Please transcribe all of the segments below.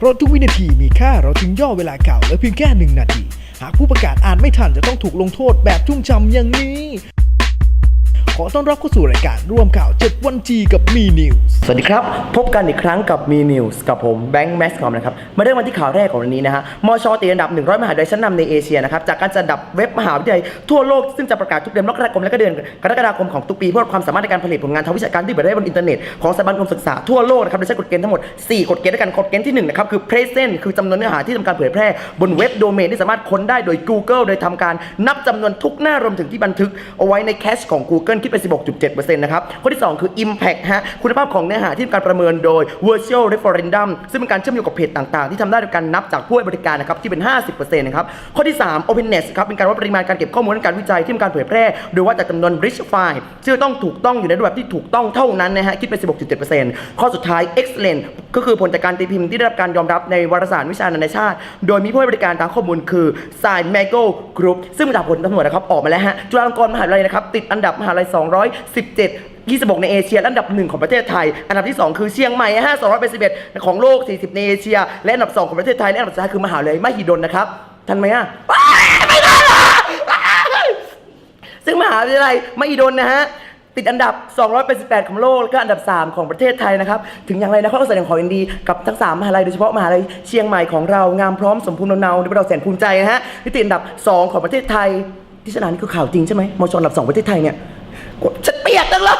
เพราะทุกวินาทีมีค่าเราถึงย่อเวลาเก่าและเพียงแค่หนึ่งนาที หากผู้ประกาศอ่านไม่ทันจะต้องถูกลงโทษแบบชุ่มช่ำอย่างนี้ ขอต้อนรับเข้าสู่รายการร่วมข่าว 7 วันจีกับมีนิวส์สวัสดีครับ พบกันอีกครั้งกับมีนิวส์กับผมแบงค์แมสคอมนะครับ มาเริ่มกันที่ข่าวแรกของวันนี้นะฮะมชติดอันดับ 100 มหาวิทยาลัยชั้นนำในเอเชียนะครับ จากการจัดอันดับเว็บมหาวิทยาลัยทั่วโลก ซึ่งจะประกาศทุกเดือนมกราคมและก็เดือนกรกฎาคมของทุกปี เพื่อความสามารถในการผลิตผลงานทางวิชาการที่เปิดได้บนอินเทอร์เน็ตของสถาบันอุดมศึกษาทั่วโลกนะครับโดยใช้กฎเกณฑ์ทั้งหมด 4 กฎเกณฑ์ด้วยกันกฎเกณฑ์ที่1นะครับคือ present คือจำนวนเนื้อหาที่ทำการเผยแพร่บนเว็บโดเมนที่สามารถค้นได้โดย Google โดยทำการนับจำนวนทุกหน้ารวมถึงที่บันทึกเอาไว้ในแคชของ Google คิดเป็น16.7%นะครับข้อที่ 2 คือ impact ฮะคุณภาพของเนื้อหาที่การประเมินโดย virtual referendum ซึ่งเป็นการเชื่อมโยงกับเพจต่างๆ ที่ทำได้โดยการนับจากผู้ให้บริการนะครับที่เป็น 50%นะครับข้อที่ 3 openness ครับเป็นการวัดปริมาณการเก็บข้อมูลและการวิจัยที่มีการเผยแพร่ โดยว่าจากจำนวน rich file ซึ่งต้องถูกต้องอยู่ในรูปแบบที่ถูกต้องเท่านั้นนะฮะคิดเป็น 16.7%ข้อสุดท้าย excellent ก็คือผลจากการตีพิมพ์ที่ได้รับการยอมรับในวารสารวิชานานาชาติ โดยมีผู้ให้บริการตามข้อมูลคือ s i m a g o Group ซึ่งมาจากผลตำรวจนะครับออกมาแล้วฮะจุฬาลงกรณ์มหาวิทยาลัยนะครับติดอันดับมหาวิทยาลัย 217 26 ในเอเชียอันดับ 1 ของประเทศไทย อันดับที่ 2 คือเชียงใหม่ฮะ281ของโลก 40 ในเอเชีย และอันดับ 2 ของประเทศไทย และอันดับสุดท้ายคือมหาวิทยาลัยมหิดลนะครับ ทันไหมอะไม่ทันซึ่งมหาวิทยาลัยมหิดลนะฮะติดอันดับ 288 ของโลก แล้วก็อันดับ 3 ของประเทศไทยนะครับ ถึงอย่างไรนะก็แสดงความยินดีกับทั้ง 3 มหาลัย โดยเฉพาะมหาลัยเชียงใหม่ของเรา งามพร้อมสมภูมิลำเนาที่เราแสนภูมิใจนะฮะที่ติดอันดับ 2 ของประเทศไทย ที่ชนะนี่คือข่าวจริงใช่ไหมมชอันดับ 2 ประเทศไทยเนี่ย ฉันเปียกจังเลย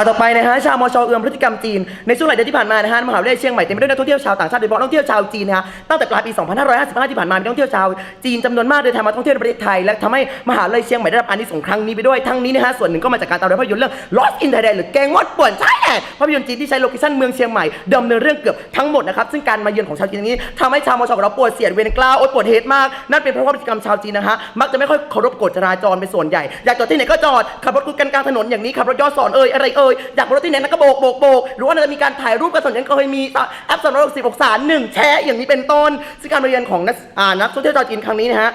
ข่าวต่อไปนะฮะชาวมชเอือมพฤติกรรมจีนในช่วงหลายเดือนที่ผ่านมานะฮะมหาวิทยาลัยเชียงใหม่เต็มไปด้วยนักท่องเที่ยวชาวต่างชาติโดยเฉพาะนักท่องเที่ยวชาวจีนนะฮะตั้งแต่ปลายปี 2555 ที่ผ่านมามีนักท่องเที่ยวชาวจีนจำนวนมากเดินทางมาท่องเที่ยวในประเทศไทยและทำให้มหาวิทยาลัยเชียงใหม่ได้รับอานิสงส์ครั้งนี้ไปด้วยทั้งนี้นะฮะส่วนหนึ่งก็มาจากการตามรอยภาพยนตร์เรื่อง Lost in Thailand หรือแกงมดป่วนใช่แหละภาพยนตร์จีนที่ใช้โลเคชั่นเมืองเชียงใหม่ดำเนินเรื่องเกือบทั้งหมดนะครับซึ่งการมาเยือนของชาวจีนนี้ทำให้ชาวมชของเราปวดเสียดเวียนกล้าวอดปวดเหตุมากนั่นเป็นเพราะว่าพฤติกรรมชาวจีนนะฮะมักจะไม่ค่อยเคารพกฎจราจรเป็นส่วนใหญ่อยากจอดที่ไหนก็จอดขับรถคุกันกลางถนนอย่างนี้ขับรถย้อสอนเอ่ยอะไรเอ่ยอยากรถที่ไหนนั้นก็โบกโบกโบกหรือว่าจะมีการถ่ายรูปกันส่วนยังก็เคยมีแอปสำหรับสิบหกสาหนึ่งแชร์อย่างนี้เป็นต้นซึ่งการมาเรียนของนักนักท่องเที่ยวชาวจีนครั้งนี้นะฮะ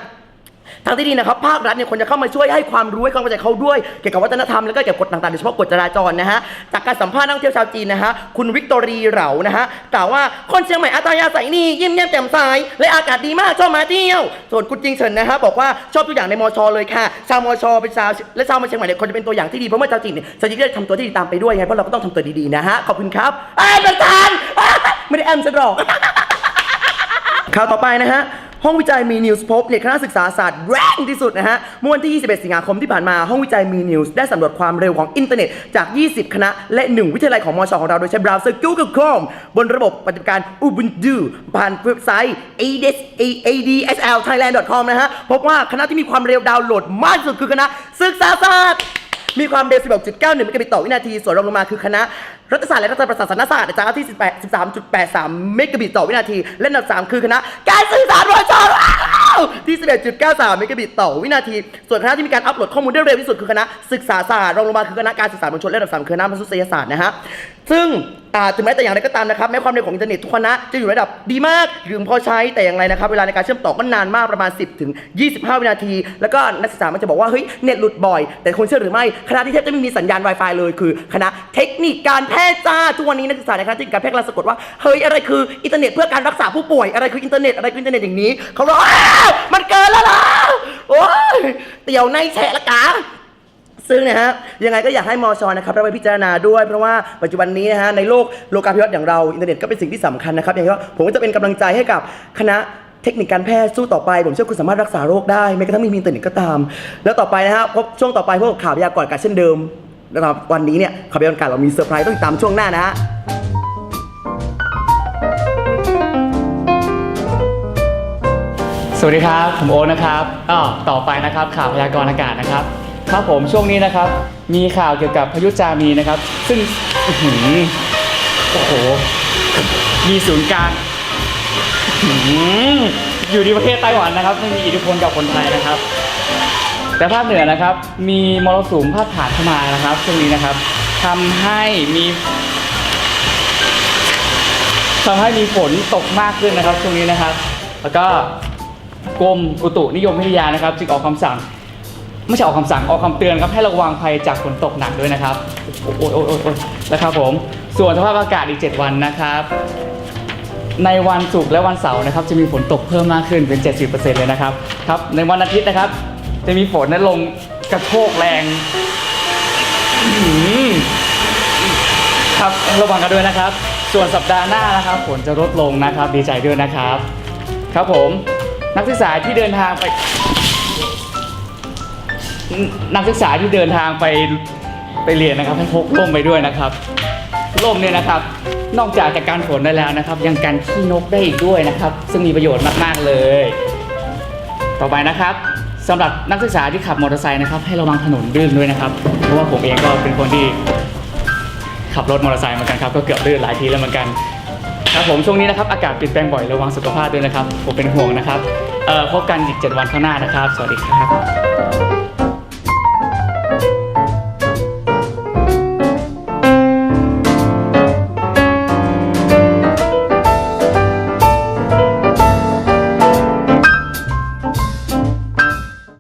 ทางที่ดีนะครับภาครัฐเนี่ยควรจะเข้ามาช่วยให้ความรู้ให้ความเข้าใจเขาด้วยเกี่ยวกับวัฒนธรรมแล้วก็เกี่ยวกับกฎต่างๆโดยเฉพาะกฎจราจรนะฮะจากการสัมภาษณ์นักท่องเที่ยวชาวจีนนะฮะคุณวิกตอรีเหลานะฮะกล่าวว่าคนเชียงใหม่อัตยาศัยนี่ยิ้มแย้มแจ่มใสและอากาศดีมากชอบมาเที่ยว ส่วนคุณจิงเฉินนะฮะบอกว่าชอบทุกอย่างในมอชเลยค่ะ ชาวมอชเป็นชาวและชาวมาเชียงใหม่เนี่ยควรจะเป็นตัวอย่างที่ดีเพราะเมื่อชาวจีนเนี่ยชาวจีนก็จะทำตัวที่ดีตามไปด้วยไงเพราะเราก็ต้องทำตัวดีๆนะฮะขอบคุณครับไอ้ยประธานไม่ได้แอมฉันหรอกข่าวต่อไปนะฮะ ห้องวิจัยมีนิวส์พบเนี่ยคณะศึกษาศาสตร์แรงที่สุดนะฮะเมื่อวันที่ 21 สิงหาคมที่ผ่านมาห้องวิจัยมีนิวส์ได้สำรวจความเร็วของอินเทอร์เน็ตจาก 20 คณะ และ 1 วิทยาลัยของมชของเราโดยใช้เบราว์เซอร์ Google Chrome บนระบบปฏิบัติการ Ubuntu ผ่านเว็บไซต์ adsl.thailand.com นะฮะพบว่าคณะที่มีความเร็วดาวน์โหลดมากที่สุดคือคณะศึกษาศาสตร์ มีความเร็ว 16.91เมกะบิตต่อวินาที ส่วนรองลงมาคือคณะรัฐศาสตร์และรัฐประศาสนศาสตร์อาจากที่ 18 13.83เมกะบิตต่อวินาที และอันดับ 3 คือคณะการสื่อสารมวลชนที่ 11.93เมกะบิตต่อวินาที ส่วนคณะที่มีการอัปโหลดข้อมูลได้เร็วที่สุดคือคณะศึกษาศาสตร์รองลงมาคือคณะการสื่อสารมวลชนและอันดับ3คือคณะมนุษยศาสตร์นะฮะ ซึ่งอาถึงแม้แต่อย่างไรก็ตามนะครับแม้ความเร็วของอินเทอร์เน็ตทุกคณะจะอยู่ระดับดีมากหรือพอใช้แต่อย่างไรนะครับ เวลาในการเชื่อมต่อก็นานมากประมาณ 10 ถึง 25 วินาที แล้วก็นักศึกษามันจะบอกว่า เฮ้ย เน็ตหลุดบ่อย แต่คนเชื่อหรือไม่ คณะที่แทบจะไม่มีสัญญาณ Wi-Fi เลยคือ คณะเทคนิคการแพทย์จ้าทุกวันนี้นักศึกษาในคณะเทคนิคการแพทย์กำลังสะกดว่าเฮ้ยอะไรคืออินเทอร์เน็ตเพื่อการรักษาผู้ป่วยอะไรคืออินเทอร์เน็ตอะไรคืออินเทอร์เน็ตอย่างนี้เขาบอกมันเกินแล้วล่ะโอ้ยเตี่ยวในแฉะละกา ซึ่งนะฮะยังไงก็อยากให้มอชอนะครับรับไปพิจารณาด้วย เพราะว่าปัจจุบันนี้นะฮะในโลกโลกาภิวัตน์อย่างเราอินเทอร์เน็ตก็เป็นสิ่งที่สำคัญนะครับอย่างที่ว่าผมก็จะเป็นกำลังใจให้กับคณะเทคนิคการแพทย์สู้ต่อไป ผมเชื่อคุณสามารถรักษาโรคได้แม้กระทั่งไม่มีอินเทอร์เน็ตก็ตาม แล้วต่อไปนะฮะพบช่วงต่อไปพวกบข่าวพยากรณ์อากาศเช่นเดิมนะครับวันนี้เนี่ยข่าวพยากรณ์อากาศเรามีเซอร์ไพรส์ต้องติดตามช่วงหน้านะฮะ สวัสดีครับ ผมโอ๊ตนะครับอ้อต่อไปนะครับข่าวพยากรณ์อากาศนะครับ ครับผมช่วงนี้นะครับ มีข่าวเกี่ยวกับพายุจามีนะครับ ซึ่งอื้อหือโอ้โห มีศูนย์กลางอื้อหืออยู่ที่ประเทศไต้หวันนะครับซึ่งมีอิทธิพลกับคนไทยนะครับ แต่ภาคเหนือนะครับ มีมรสุมพาดผ่านเข้ามานะครับช่วงนี้นะครับทำให้มีทำให้มีฝนตกมากขึ้นนะครับช่วงนี้นะครับ แล้วก็กรมอุตุนิยมวิทยานะครับ จึงออกคำสั่ง ไม่ใช่ออกคำสั่งออกคำเตือนครับให้ระวังภัยจากฝนตกหนักด้วยนะครับโอ้ยโอ้ยโอ้ยอยนะครับผมส่วนสภาพอากาศอีก 7 วันนะครับ ในวันศุกร์และวันเสาร์นะครับ จะมีฝนตกเพิ่มมากขึ้นเป็น 70%เลยนะครับครับในวันอาทิตย์นะครับ จะมีฝนนั้นลงกระโชกแรงครับระวังกันด้วยนะครับ ส่วนสัปดาห์หน้านะครับฝนจะลดลงนะครับ ดีใจด้วยนะครับ ครับผมนักศึกษาที่เดินทางไป นักศึกษาที่เดินทางไปไปเรียนนะครับให้พกร่มไปด้วยนะครับร่มเนี่ยนะครับ นอกจากจะการฝนได้แล้วนะครับ ยังกันขี้นกได้อีกด้วยนะครับ ซึ่งมีประโยชน์มากๆเลย ต่อไปนะครับสำหรับนักศึกษาที่ขับมอเตอร์ไซค์นะครับ ให้ระวังถนนลื่นด้วยนะครับ เพราะว่าผมเองก็เป็นคนที่ขับรถมอเตอร์ไซค์เหมือนกันครับก็เกือบลื่นหลายทีแล้วเหมือนกันครับผมช่วงนี้นะครับอากาศเปลี่ยนแปลงบ่อยระวังสุขภาพด้วยนะครับ ผมเป็นห่วงนะครับพบกันอีก 7 วันข้างหน้านะครับ สวัสดีครับ